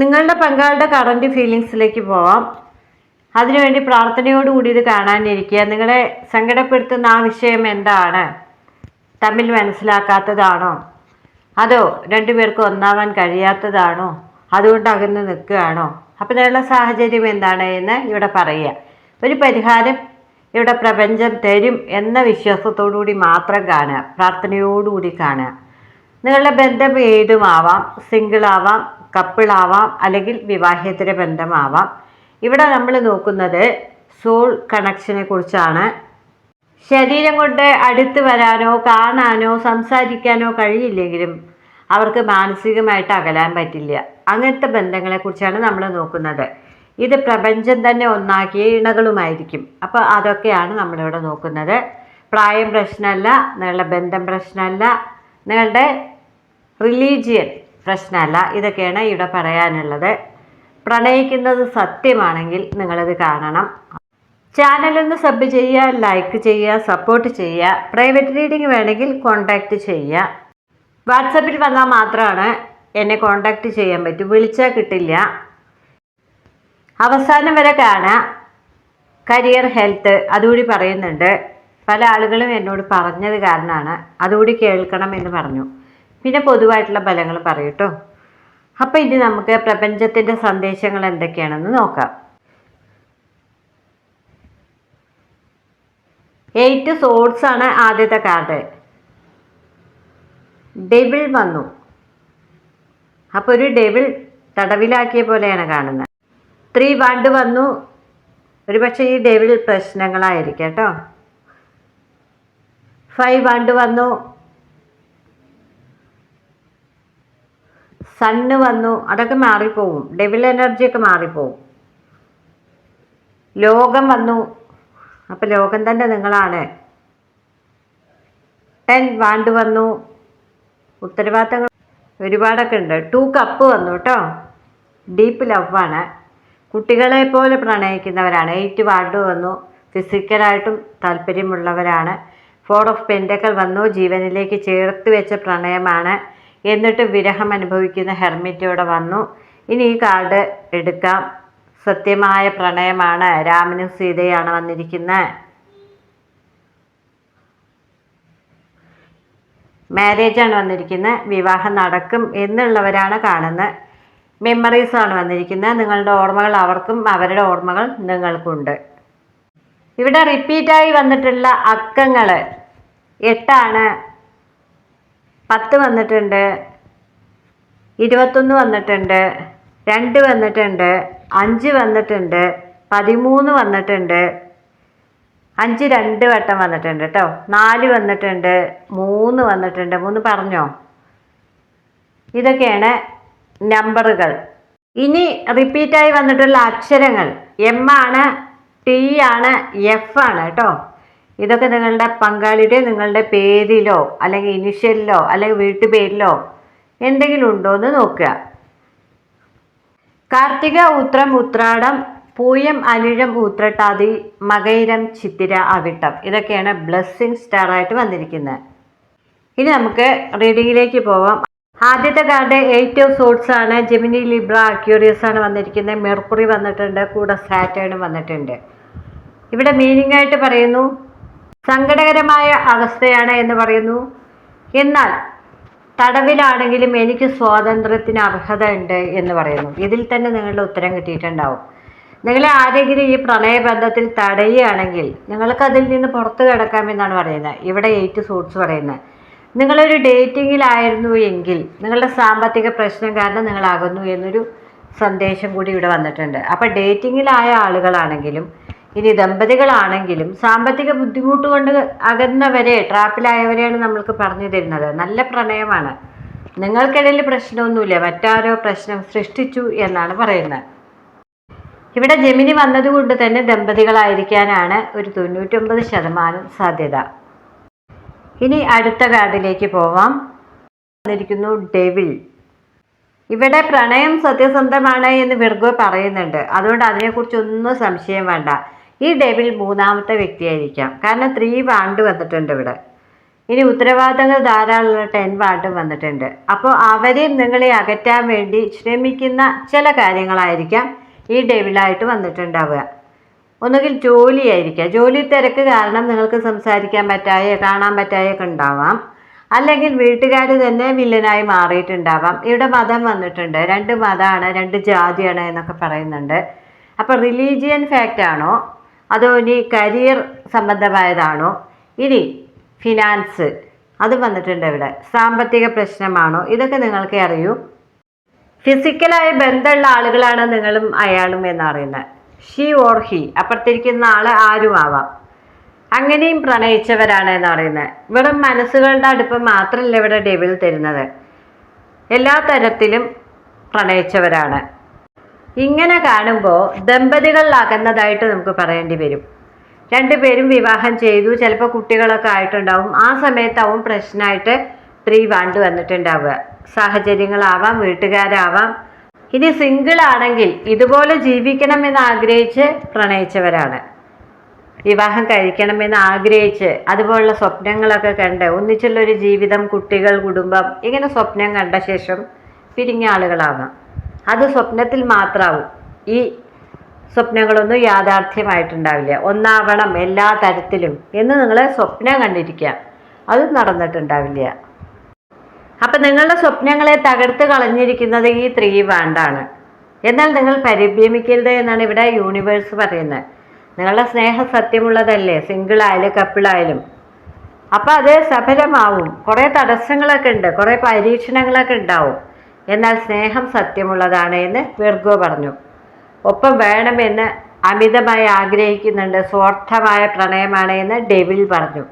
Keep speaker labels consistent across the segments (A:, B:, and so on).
A: നിങ്ങളുടെ പങ്കാളിയുടെ കറണ്ട് ഫീലിങ്സിലേക്ക് പോവാം. അതിനുവേണ്ടി പ്രാർത്ഥനയോടുകൂടി ഇത് കാണാനിരിക്കുക. നിങ്ങളെ സങ്കടപ്പെടുത്തുന്ന ആ വിഷയം എന്താണ്? തമ്മിൽ മനസ്സിലാക്കാത്തതാണോ? അതോ രണ്ടുപേർക്കും ഒന്നാവാൻ കഴിയാത്തതാണോ? അതുകൊണ്ട് അകന്ന് നിൽക്കുകയാണോ? അപ്പോൾ നിങ്ങളുടെ സാഹചര്യം എന്താണ് എന്ന് ഇവിടെ പറയുക. ഒരു പരിഹാരം ഇവിടെ പ്രപഞ്ചം തരും എന്ന വിശ്വാസത്തോടുകൂടി മാത്രം കാണുക. പ്രാർത്ഥനയോടുകൂടി കാണുക. നിങ്ങളുടെ ബന്ധം ഏതുമാവാം? സിംഗിളാവാം കപ്പിളാവാം അല്ലെങ്കിൽ വിവാഹേതര ബന്ധമാവാം. ഇവിടെ നമ്മൾ നോക്കുന്നത് സോൾ കണക്ഷനെ കുറിച്ചാണ്. ശരീരം കൊണ്ട് അടുത്ത് വരാനോ കാണാനോ സംസാരിക്കാനോ കഴിയില്ലെങ്കിലും അവർക്ക് മാനസികമായിട്ട് അകലാൻ പറ്റില്ല. അങ്ങനത്തെ ബന്ധങ്ങളെക്കുറിച്ചാണ് നമ്മൾ നോക്കുന്നത്. ഇത് പ്രപഞ്ചം തന്നെ ഒന്നാക്കിയ ഇണകളുമായിരിക്കും. അപ്പോൾ അതൊക്കെയാണ് നമ്മളിവിടെ നോക്കുന്നത്. പ്രായം പ്രശ്നമല്ല നിങ്ങളുടെ ബന്ധം പ്രശ്നമല്ല നിങ്ങളുടെ റിലീജിയൻ പ്രശ്നമല്ല. ഇതൊക്കെയാണ് ഇവിടെ പറയാനുള്ളത്. പ്രണയിക്കുന്നത് സത്യമാണെങ്കിൽ നിങ്ങളിത് കാണണം. ചാനലൊന്ന് സബ് ചെയ്യുക ലൈക്ക് ചെയ്യുക സപ്പോർട്ട് ചെയ്യുക. പ്രൈവറ്റ് റീഡിംഗ് വേണമെങ്കിൽ കോണ്ടാക്റ്റ് ചെയ്യുക. വാട്സപ്പിൽ വന്നാൽ മാത്രമാണ് എന്നെ കോൺടാക്റ്റ് ചെയ്യാൻ പറ്റും. വിളിച്ചാൽ കിട്ടില്ല. അവസാനം വരെ കാണാം കരിയർ ഹെൽത്ത് അതുകൂടി പറയുന്നുണ്ട്. പല ആളുകളും എന്നോട് പറഞ്ഞത് കാരണമാണ്. അതുകൂടി കേൾക്കണം എന്ന് പറഞ്ഞു. പിന്നെ പൊതുവായിട്ടുള്ള ഫലങ്ങൾ പറയട്ടോ അപ്പോൾ ഇനി നമുക്ക് പ്രപഞ്ചത്തിന്റെ സന്ദേശങ്ങൾ എന്തൊക്കെയാണെന്ന് നോക്കാം. എയ്റ്റ് സോഡ്സ് ആണ് ആദ്യത്തെ കാർഡ് ഡെവിൾ വന്നു. അപ്പോൾ ഒരു ഡെവിൾ തടവിലാക്കിയ പോലെയാണ് കാണുന്നത്. ത്രീ വണ്ട് വന്നു. ഒരു പക്ഷേ ഈ ഡെവിൾ പ്രശ്നങ്ങളായിരിക്കും കേട്ടോ ഫൈവ് വണ്ട് വന്നു. സണ്ണ് വന്നു അതൊക്കെ മാറിപ്പോവും. ഡെവിൾ എനർജിയൊക്കെ മാറിപ്പോവും. ലോകം വന്നു. അപ്പം ലോകം തന്നെ നിങ്ങളാണ്. ടെൻ വാണ്ട് വന്നു. ഉത്തരവാദിത്തങ്ങൾ ഒരുപാടൊക്കെ ഉണ്ട്. ടു കപ്പ് വന്നു കേട്ടോ. ഡീപ്പ് ലവാണ് കുട്ടികളെ പോലെ പ്രണയിക്കുന്നവരാണ്. എയ്റ്റ് വാണ്ട് വന്നു. ഫിസിക്കലായിട്ടും താല്പര്യമുള്ളവരാണ്. ഫോർ ഓഫ് പെൻഡക്കൽ വന്നു. ജീവനിലേക്ക് ചേർത്ത് വെച്ച പ്രണയമാണ്. എന്നിട്ട് വിരഹം അനുഭവിക്കുന്ന ഹെർമിറ്റ് ഇവിടെ വന്നു. ഇനി ഈ കാർഡ് എടുക്കാം. സത്യമായ പ്രണയമാണ്. രാമനും സീതയാണ് വന്നിരിക്കുന്നത് മാരേജാണ് വന്നിരിക്കുന്നത് വിവാഹം നടക്കും എന്നുള്ളവരാണ് കാണുന്നത് മെമ്മറീസാണ് വന്നിരിക്കുന്നത് നിങ്ങളുടെ ഓർമ്മകൾ അവർക്കും അവരുടെ ഓർമ്മകൾ നിങ്ങൾക്കുണ്ട്. ഇവിടെ റിപ്പീറ്റായി വന്നിട്ടുള്ള അക്കങ്ങൾ എട്ടാണ്. പത്ത് വന്നിട്ടുണ്ട് ഇരുപത്തൊന്ന് വന്നിട്ടുണ്ട് രണ്ട് വന്നിട്ടുണ്ട് അഞ്ച് വന്നിട്ടുണ്ട് പതിമൂന്ന് വന്നിട്ടുണ്ട് അഞ്ച് രണ്ട് വട്ടം വന്നിട്ടുണ്ട് കേട്ടോ നാല് വന്നിട്ടുണ്ട് മൂന്ന് വന്നിട്ടുണ്ട്. മൂന്ന് പറഞ്ഞോ? ഇതൊക്കെയാണ് നമ്പറുകൾ. ഇനി റിപ്പീറ്റായി വന്നിട്ടുള്ള അക്ഷരങ്ങൾ. എം ആണ് ടി ആണ് എഫ് ആണ് കേട്ടോ ഇതൊക്കെ നിങ്ങളുടെ പങ്കാളിയുടെ നിങ്ങളുടെ പേരിലോ അല്ലെങ്കിൽ ഇനിഷ്യലിലോ അല്ലെങ്കിൽ വീട്ടുപേരിലോ എന്തെങ്കിലും ഉണ്ടോ എന്ന് നോക്കുക. കാർത്തിക ഉത്രം ഉത്രാടം പൂയം അനിഴം ഊത്രട്ടാതി മകൈരം ചിത്തിര അവിട്ടം. ഇതൊക്കെയാണ് ബ്ലെസ്സിങ് സ്റ്റാർ ആയിട്ട് വന്നിരിക്കുന്നത്. ഇനി നമുക്ക് റീഡിങ്ങിലേക്ക് പോവാം. ആദ്യത്തെ കാർഡ് എയ്റ്റ് ഓഫ് സോട്സ് ആണ്. ജെമിനി ലിബ്ര അക്യൂറിയസ് ആണ് വന്നിരിക്കുന്നത്. മെർക്കുറി വന്നിട്ടുണ്ട് കൂടെ സാറ്റേണും വന്നിട്ടുണ്ട്. ഇവിടെ മീനിങ് ആയിട്ട് പറയുന്നു. സങ്കടകരമായ അവസ്ഥയാണ് എന്ന് പറയുന്നു. എന്നാൽ തടവിലാണെങ്കിലും എനിക്ക് സ്വാതന്ത്ര്യത്തിന് അർഹത ഉണ്ട് എന്ന് പറയുന്നു. ഇതിൽ തന്നെ നിങ്ങളുടെ ഉത്തരം കിട്ടിയിട്ടുണ്ടാവും. നിങ്ങളെ ആരെങ്കിലും ഈ പ്രണയബന്ധത്തിൽ തടയുകയാണെങ്കിൽ നിങ്ങൾക്ക് അതിൽ നിന്ന് പുറത്തു കിടക്കാമെന്നാണ് പറയുന്നത്. ഇവിടെ എയ്റ്റ് സൂട്ട്സ് പറയുന്നത്. നിങ്ങളൊരു ഡേറ്റിങ്ങിലായിരുന്നു എങ്കിൽ നിങ്ങളുടെ സാമ്പത്തിക പ്രശ്നം കാരണം നിങ്ങളാകുന്നു എന്നൊരു സന്ദേശം കൂടി ഇവിടെ വന്നിട്ടുണ്ട്. അപ്പോൾ ഡേറ്റിങ്ങിലായ ആളുകളാണെങ്കിലും ഇനി ദമ്പതികളാണെങ്കിലും സാമ്പത്തിക ബുദ്ധിമുട്ട് കൊണ്ട് അകന്നവരെ ട്രാപ്പിലായവരെയാണ് നമ്മൾക്ക് പറഞ്ഞു തരുന്നത്. നല്ല പ്രണയമാണ്. നിങ്ങൾക്കിടയിൽ പ്രശ്നമൊന്നുമില്ല. മറ്റാരോ പ്രശ്നം സൃഷ്ടിച്ചു എന്നാണ് പറയുന്നത്. ഇവിടെ ജമിനി വന്നതുകൊണ്ട് തന്നെ ദമ്പതികളായിരിക്കാനാണ് ഒരു തൊണ്ണൂറ്റൊമ്പത് ശതമാനം സാധ്യത. ഇനി അടുത്ത കാർഡിലേക്ക് പോവാം. വന്നിരിക്കുന്നു ഡെവിൽ ഇവിടെ പ്രണയം സത്യസന്ധമാണ് എന്ന് വിർഗോ പറയുന്നുണ്ട്. അതുകൊണ്ട് അതിനെക്കുറിച്ചൊന്നും സംശയം വേണ്ട. ഈ ഡെവിൾ മൂന്നാമത്തെ വ്യക്തിയായിരിക്കാം. കാരണം ത്രീ വാണ്ട് വന്നിട്ടുണ്ട് ഇവിടെ. ഇനി ഉത്തരവാദിത്തങ്ങൾ ധാരാളമുള്ള ടെൻ വാർഡും വന്നിട്ടുണ്ട്. അപ്പോൾ അവരെയും നിങ്ങളെ അകറ്റാൻ വേണ്ടി ശ്രമിക്കുന്ന ചില കാര്യങ്ങളായിരിക്കാം ഈ ഡെവിലായിട്ട് വന്നിട്ടുണ്ടാവുക. ഒന്നുകിൽ ജോലിയായിരിക്കാം. ജോലി തിരക്ക് കാരണം നിങ്ങൾക്ക് സംസാരിക്കാൻ പറ്റായ കാണാൻ പറ്റായൊക്കെ ഉണ്ടാവാം. അല്ലെങ്കിൽ വീട്ടുകാർ തന്നെ വില്ലനായി മാറിയിട്ടുണ്ടാവാം. ഇവിടെ മതം വന്നിട്ടുണ്ട്. രണ്ട് മതമാണ് രണ്ട് ജാതിയാണ് എന്നൊക്കെ പറയുന്നുണ്ട്. അപ്പോൾ റിലീജിയൻ ഫാക്റ്റ് ആണോ? അതോ ഇനി കരിയർ സംബന്ധമായതാണോ? ഇനി ഫിനാൻസ് അത് വന്നിട്ടുണ്ട് ഇവിടെ. സാമ്പത്തിക പ്രശ്നമാണോ? ഇതൊക്കെ നിങ്ങൾക്ക് അറിയൂ. ഫിസിക്കലായ ബന്ധമുള്ള ആളുകളാണ് നിങ്ങളും അയാളും എന്നറിയുന്നത് ഷീ ഓർ ഹി അപ്പുറത്തിരിക്കുന്ന ആൾ ആരുമാവാം. അങ്ങനെയും പ്രണയിച്ചവരാണ് എന്ന് പറയുന്നത് വെറും മനസ്സുകളുടെ അടുപ്പം മാത്രമല്ല ഇവിടെ ഡെവിൽ തരുന്നത്. എല്ലാ തരത്തിലും പ്രണയിച്ചവരാണ്. ഇങ്ങനെ കാണുമ്പോൾ ദമ്പതികൾ ദമ്പതികളിലാകുന്നതായിട്ട് നമുക്ക് പറയേണ്ടി വരും. രണ്ടുപേരും വിവാഹം ചെയ്തു. ചിലപ്പോൾ കുട്ടികളൊക്കെ ആയിട്ടുണ്ടാവും. ആ സമയത്താവും പ്രശ്നമായിട്ട് സ്ത്രീ വാണ്ട് വന്നിട്ടുണ്ടാവുക. സാഹചര്യങ്ങളാവാം വീട്ടുകാരാവാം. ഇനി സിംഗിൾ ആണെങ്കിൽ ഇതുപോലെ ജീവിക്കണമെന്ന് ആഗ്രഹിച്ച് പ്രണയിച്ചവരാണ്. വിവാഹം കഴിക്കണമെന്ന് ആഗ്രഹിച്ച് അതുപോലുള്ള സ്വപ്നങ്ങളൊക്കെ കണ്ട് ഒന്നിച്ചുള്ളൊരു ജീവിതം കുട്ടികൾ കുടുംബം ഇങ്ങനെ സ്വപ്നം കണ്ട ശേഷം പിരിഞ്ഞ ആളുകളാവാം. അത് സ്വപ്നത്തിൽ മാത്രമാവും ഈ സ്വപ്നങ്ങളൊന്നും യാഥാർത്ഥ്യമായിട്ടുണ്ടാവില്ല. ഒന്നാവണം എല്ലാ തരത്തിലും എന്ന് നിങ്ങൾ സ്വപ്നം കണ്ടിരിക്കുക. അത് നടന്നിട്ടുണ്ടാവില്ല. അപ്പം നിങ്ങളുടെ സ്വപ്നങ്ങളെ തകർത്ത് കളഞ്ഞിരിക്കുന്നത് ഈ ത്രീ വാണ്ടാണ് എന്നാൽ നിങ്ങൾ പരിഭ്രമിക്കരുത് എന്നാണ് ഇവിടെ യൂണിവേഴ്സ് പറയുന്നത്. നിങ്ങളുടെ സ്നേഹം സത്യമുള്ളതല്ലേ? സിംഗിളായാലും കപ്പിളായാലും അപ്പം അത് സഫലമാവും. കുറേ തടസ്സങ്ങളൊക്കെ ഉണ്ട്. കുറേ പരീക്ഷണങ്ങളൊക്കെ ഉണ്ടാവും. എന്നാൽ സ്നേഹം സത്യമുള്ളതാണ് എന്ന് വെർഗോ പറഞ്ഞു. ഒപ്പം വേണമെന്ന് അമിതമായി ആഗ്രഹിക്കുന്നുണ്ട് സ്വാർത്ഥമായ പ്രണയമാണ് എന്ന് ഡെവിൽ പറഞ്ഞു.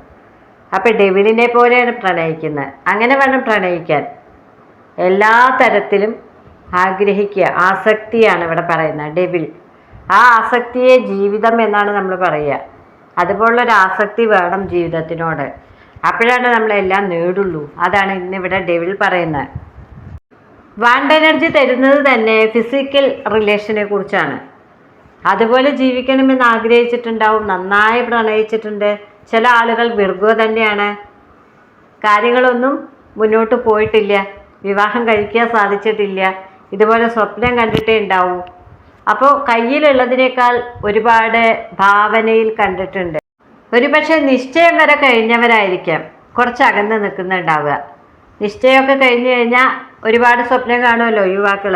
A: അപ്പോൾ ഡെവിലിനെ പോലെയാണ് പ്രണയിക്കുന്നത്. അങ്ങനെ വേണം പ്രണയിക്കാൻ. എല്ലാ തരത്തിലും ആഗ്രഹിക്കുക. ആസക്തിയാണ് ഇവിടെ പറയുന്നത് ഡെവിൽ. ആ ആസക്തിയെ ജീവിതം എന്നാണ് നമ്മൾ പറയുക. അതുപോലുള്ളൊരു ആസക്തി വേണം ജീവിതത്തിനോട്. അപ്പോഴാണ് നമ്മളെല്ലാം നേടുള്ളൂ. അതാണ് ഇന്നിവിടെ ഡെവിൽ പറയുന്നത്. വാണ്ട് എനർജി തരുന്നത് തന്നെ ഫിസിക്കൽ റിലേഷനെ കുറിച്ചാണ്. അതുപോലെ ജീവിക്കണമെന്ന് ആഗ്രഹിച്ചിട്ടുണ്ടാവും നന്നായി പ്രണയിച്ചിട്ടുണ്ട് ചില ആളുകൾ വിർഗോ തന്നെയാണ്. കാര്യങ്ങളൊന്നും മുന്നോട്ട് പോയിട്ടില്ല വിവാഹം കഴിക്കാൻ സാധിച്ചിട്ടില്ല ഇതുപോലെ സ്വപ്നം കണ്ടിട്ടേ ഉണ്ടാവൂ. അപ്പോൾ കയ്യിലുള്ളതിനേക്കാൾ ഒരുപാട് ഭാവനയിൽ കണ്ടിട്ടുണ്ട്. ഒരുപക്ഷെ നിശ്ചയം വരെ കഴിഞ്ഞവരായിരിക്കാം കുറച്ച് അകന്ന് നിൽക്കുന്നുണ്ടാവുക. നിശ്ചയമൊക്കെ കഴിഞ്ഞു കഴിഞ്ഞാൽ ഒരുപാട് സ്വപ്നം കാണുമല്ലോ യുവാക്കൾ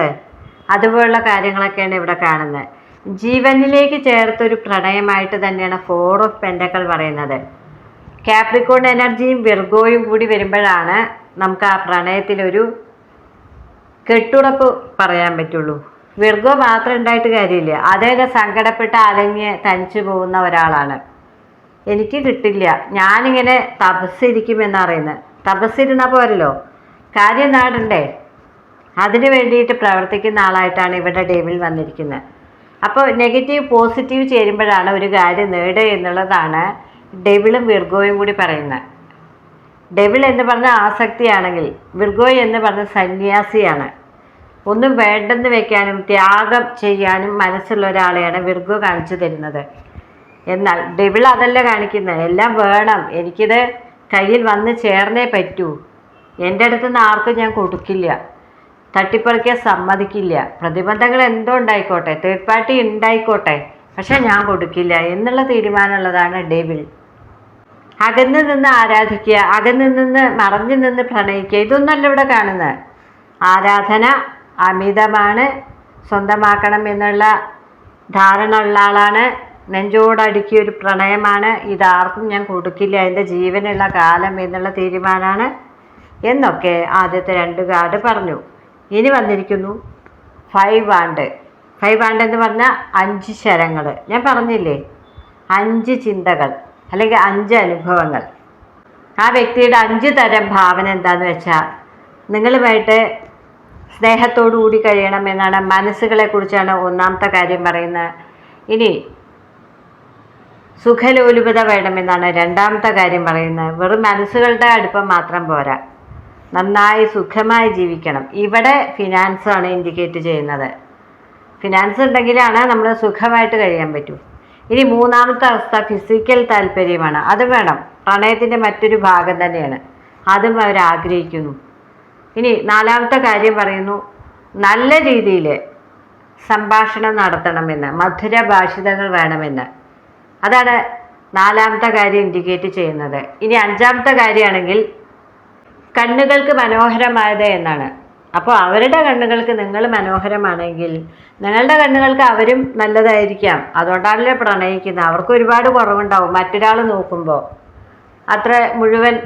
A: അതുപോലുള്ള കാര്യങ്ങളൊക്കെയാണ് ഇവിടെ കാണുന്നത് ജീവനിലേക്ക് ചേർത്തൊരു പ്രണയമായിട്ട് തന്നെയാണ് ഫോർ ഓഫ് പെൻഡക്കൾ പറയുന്നത്. കാപ്രിക്കോൺ എനർജിയും വിർഗോയും കൂടി വരുമ്പോഴാണ് നമുക്ക് ആ പ്രണയത്തിലൊരു കെട്ടുറപ്പ് പറയാൻ പറ്റുള്ളൂ. വിർഗോ മാത്രം ഉണ്ടായിട്ട് കാര്യമില്ല. അദ്ദേഹം സങ്കടപ്പെട്ട് അലഞ്ഞ് തനിച്ചു പോകുന്ന ഒരാളാണ്. എനിക്ക് കിട്ടില്ല. ഞാനിങ്ങനെ തപസ്സിരിക്കുമെന്ന് പറയുന്നത് തപസ്സിരുന്ന പോരല്ലോ. കാര്യം നാടണ്ടേ. അതിന് വേണ്ടിയിട്ട് പ്രവർത്തിക്കുന്ന ആളായിട്ടാണ് ഇവിടെ ഡേവിൽ വന്നിരിക്കുന്നത്. അപ്പോൾ നെഗറ്റീവ് പോസിറ്റീവ് ചേരുമ്പോഴാണ് ഒരു കാര്യം നേടുക എന്നുള്ളതാണ് ഡെവിളും വിർഗോയും കൂടി പറയുന്നത്. ഡെവിൾ എന്ന് പറഞ്ഞ ആസക്തിയാണെങ്കിൽ വിർഗോ എന്ന് പറഞ്ഞ സന്യാസിയാണ്. ഒന്നും വേണ്ടെന്ന് വെക്കാനും ത്യാഗം ചെയ്യാനും മനസ്സുള്ള ഒരാളെയാണ് വിർഗോ കാണിച്ചു തരുന്നത്. എന്നാൽ ഡെവിൾ അതല്ല കാണിക്കുന്നത്. എല്ലാം വേണം. എനിക്കിത് കയ്യിൽ വന്ന് ചേർന്നേ പറ്റൂ. എന്റെ അടുത്ത് നിന്ന് ആർക്കും ഞാൻ കൊടുക്കില്ല. തട്ടിപ്പറിക്കാൻ സമ്മതിക്കില്ല. പ്രതിബന്ധങ്ങൾ എന്തോ ഉണ്ടായിക്കോട്ടെ. Third party ഉണ്ടായിക്കോട്ടെ. പക്ഷെ ഞാൻ കൊടുക്കില്ല. എന്നുള്ള തീരുമാനമുള്ളതാണ് ഡെവിൾ. അകന്ന് നിന്ന് ആരാധിക്കുക അകന്ന് നിന്ന് മറഞ്ഞു നിന്ന് പ്രണയിക്കുക ഇതൊന്നല്ല ഇവിടെ കാണുന്നത്. ആരാധന അമിതമാണ് സ്വന്തമാക്കണം എന്നുള്ള ധാരണ ഉള്ള ആളാണ് നെഞ്ചോടടുക്കിയ ഒരു പ്രണയമാണ്. ഇതാർക്കും ഞാൻ കൊടുക്കില്ല. എന്റെ ജീവനുള്ള കാലം എന്നുള്ള തീരുമാനമാണ് എന്നൊക്കെ ആദ്യത്തെ രണ്ട് കാർഡ് പറഞ്ഞു. ഇനി വന്നിരിക്കുന്നു ഫൈവ് ആണ്ട്. ഫൈവ് ആണ്ട് എന്ന് പറഞ്ഞാൽ അഞ്ച് ശരങ്ങൾ ഞാൻ പറഞ്ഞില്ലേ? അഞ്ച് ചിന്തകൾ അല്ലെങ്കിൽ അഞ്ച് അനുഭവങ്ങൾ. ആ വ്യക്തിയുടെ അഞ്ച് തരം ഭാവന എന്താന്ന് വെച്ചാൽ നിങ്ങളുമായിട്ട് സ്നേഹത്തോടു കൂടി മനസ്സുകളെ കുറിച്ചാണ് ഒന്നാമത്തെ കാര്യം പറയുന്നത്. ഇനി സുഖലോലുപത വേണമെന്നാണ് രണ്ടാമത്തെ കാര്യം പറയുന്നത്. വെറും മനസ്സുകളുടെ അടുപ്പം മാത്രം പോരാ. നന്നായി സുഖമായി ജീവിക്കണം. ഇവിടെ ഫിനാൻസ് ആണ് ഇൻഡിക്കേറ്റ് ചെയ്യുന്നത്. ഫിനാൻസ് ഉണ്ടെങ്കിലാണ് നമ്മൾ സുഖമായിട്ട് കഴിയാൻ പറ്റൂ. ഇനി മൂന്നാമത്തെ അവസ്ഥ ഫിസിക്കൽ താല്പര്യമാണ്. അത് വേണം. പ്രണയത്തിന്റെ മറ്റൊരു ഭാഗം തന്നെയാണ്. അതും അവർ ആഗ്രഹിക്കുന്നു. ഇനി നാലാമത്തെ കാര്യം പറയുന്നു. നല്ല രീതിയിൽ സംഭാഷണം നടത്തണമെന്ന് മധുര ഭാഷിതങ്ങൾ വേണമെന്ന്. അതാണ് നാലാമത്തെ കാര്യം ഇൻഡിക്കേറ്റ് ചെയ്യുന്നത്. ഇനി അഞ്ചാമത്തെ കാര്യമാണെങ്കിൽ കണ്ണുകൾക്ക് മനോഹരമായത് എന്നാണ്. അപ്പോൾ അവരുടെ കണ്ണുകൾക്ക് നിങ്ങൾ മനോഹരമാണെങ്കിൽ നിങ്ങളുടെ കണ്ണുകൾക്ക് അവരും നല്ലതായിരിക്കാം. അതുകൊണ്ടാണല്ലോ പ്രണയിക്കുന്നത്. അവർക്ക് ഒരുപാട് കുറവുണ്ടാവും. മറ്റൊരാൾ നോക്കുമ്പോൾ അത്ര മുഴുവൻ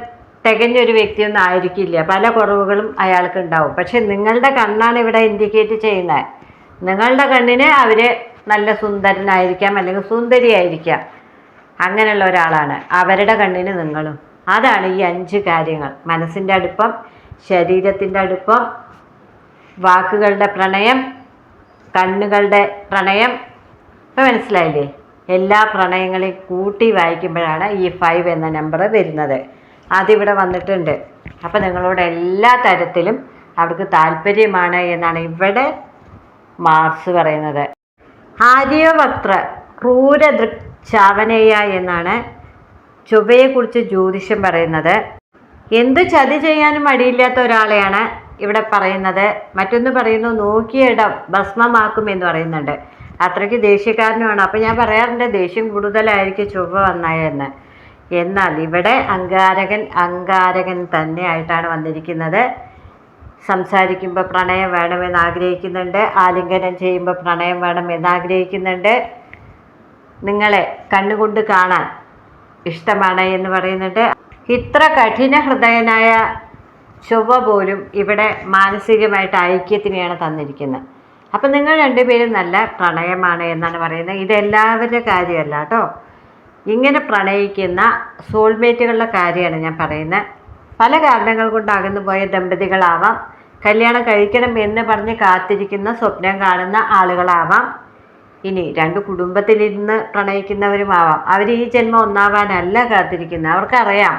A: തികഞ്ഞൊരു വ്യക്തിയൊന്നും ആയിരിക്കില്ല. പല കുറവുകളും അയാൾക്ക് ഉണ്ടാവും. പക്ഷെ നിങ്ങളുടെ കണ്ണാണ് ഇവിടെ ഇൻഡിക്കേറ്റ് ചെയ്യുന്നത്. നിങ്ങളുടെ കണ്ണിന് അവർ നല്ല സുന്ദരനായിരിക്കാം അല്ലെങ്കിൽ സുന്ദരിയായിരിക്കാം. അങ്ങനെയുള്ള ഒരാളാണ്. അവരുടെ കണ്ണിന് നിങ്ങളും. അതാണ് ഈ അഞ്ച് കാര്യങ്ങൾ. മനസ്സിന്റെ അടുപ്പം ശരീരത്തിന്റെ അടുപ്പം വാക്കുകളുടെ പ്രണയം കണ്ണുകളുടെ പ്രണയം. ഇപ്പം മനസ്സിലായില്ലേ? എല്ലാ പ്രണയങ്ങളെയും കൂട്ടി വായിക്കുമ്പോഴാണ് ഈ ഫൈവ് എന്ന നമ്പർ വരുന്നത്. അതിവിടെ വന്നിട്ടുണ്ട്. അപ്പം നിങ്ങളോട് എല്ലാ തരത്തിലും അവർക്ക് താല്പര്യമാണ് എന്നാണ് ഇവിടെ മാർസ് പറയുന്നത്. ആര്യവക്ത്ര ക്രൂരദൃക് ചാവനേയ എന്നാണ് ചൊവ്വയെക്കുറിച്ച് ജ്യോതിഷം പറയുന്നത്. എന്ത് ചതി ചെയ്യാനും മടിയില്ലാത്ത ഒരാളെയാണ് ഇവിടെ പറയുന്നത്. മറ്റൊന്ന് പറയുന്നു നോക്കിയിടം ഭസ്മമാക്കും എന്ന് പറയുന്നുണ്ട്. അത്രയ്ക്ക് ദേഷ്യക്കാരനുമാണ്. അപ്പം ഞാൻ പറയാറുണ്ട് ദേഷ്യം കൂടുതലായിരിക്കും ചൊവ്വ വന്നായെന്ന്. എന്നാൽ ഇവിടെ അങ്കാരകൻ അങ്കാരകൻ തന്നെയായിട്ടാണ് വന്നിരിക്കുന്നത്. സംസാരിക്കുമ്പോൾ പ്രണയം വേണമെന്ന് ആഗ്രഹിക്കുന്നുണ്ട് ആലിംഗനം ചെയ്യുമ്പോൾ പ്രണയം വേണമെന്ന് ആഗ്രഹിക്കുന്നുണ്ട്. നിങ്ങളെ കണ്ണുകൊണ്ട് കാണാൻ ഇഷ്ടമാണ് എന്ന് പറയുന്നുണ്ട്. ഇത്ര കഠിന ഹൃദയനായ ചൊവ്വ പോലും ഇവിടെ മാനസികമായിട്ട് ഐക്യത്തിനെയാണ് തന്നിരിക്കുന്നത്. അപ്പം നിങ്ങൾ രണ്ടുപേരും നല്ല പ്രണയമാണ് എന്നാണ് പറയുന്നത്. ഇതെല്ലാവരുടെ കാര്യമല്ല കേട്ടോ. ഇങ്ങനെ പ്രണയിക്കുന്ന സോൾമേറ്റുകളുടെ കാര്യമാണ് ഞാൻ പറയുന്നത്. പല കാരണങ്ങൾ കൊണ്ട് അകന്നു പോയ ദമ്പതികളാവാം. കല്യാണം കഴിക്കണം എന്ന് പറഞ്ഞ് കാത്തിരിക്കുന്ന സ്വപ്നം കാണുന്ന ആളുകളാവാം. ഇനി രണ്ട് കുടുംബത്തിലിരുന്ന് പ്രണയിക്കുന്നവരുമാവാം. അവർ ഈ ജന്മം ഒന്നാവാനല്ല കാത്തിരിക്കുന്നത്. അവർക്കറിയാം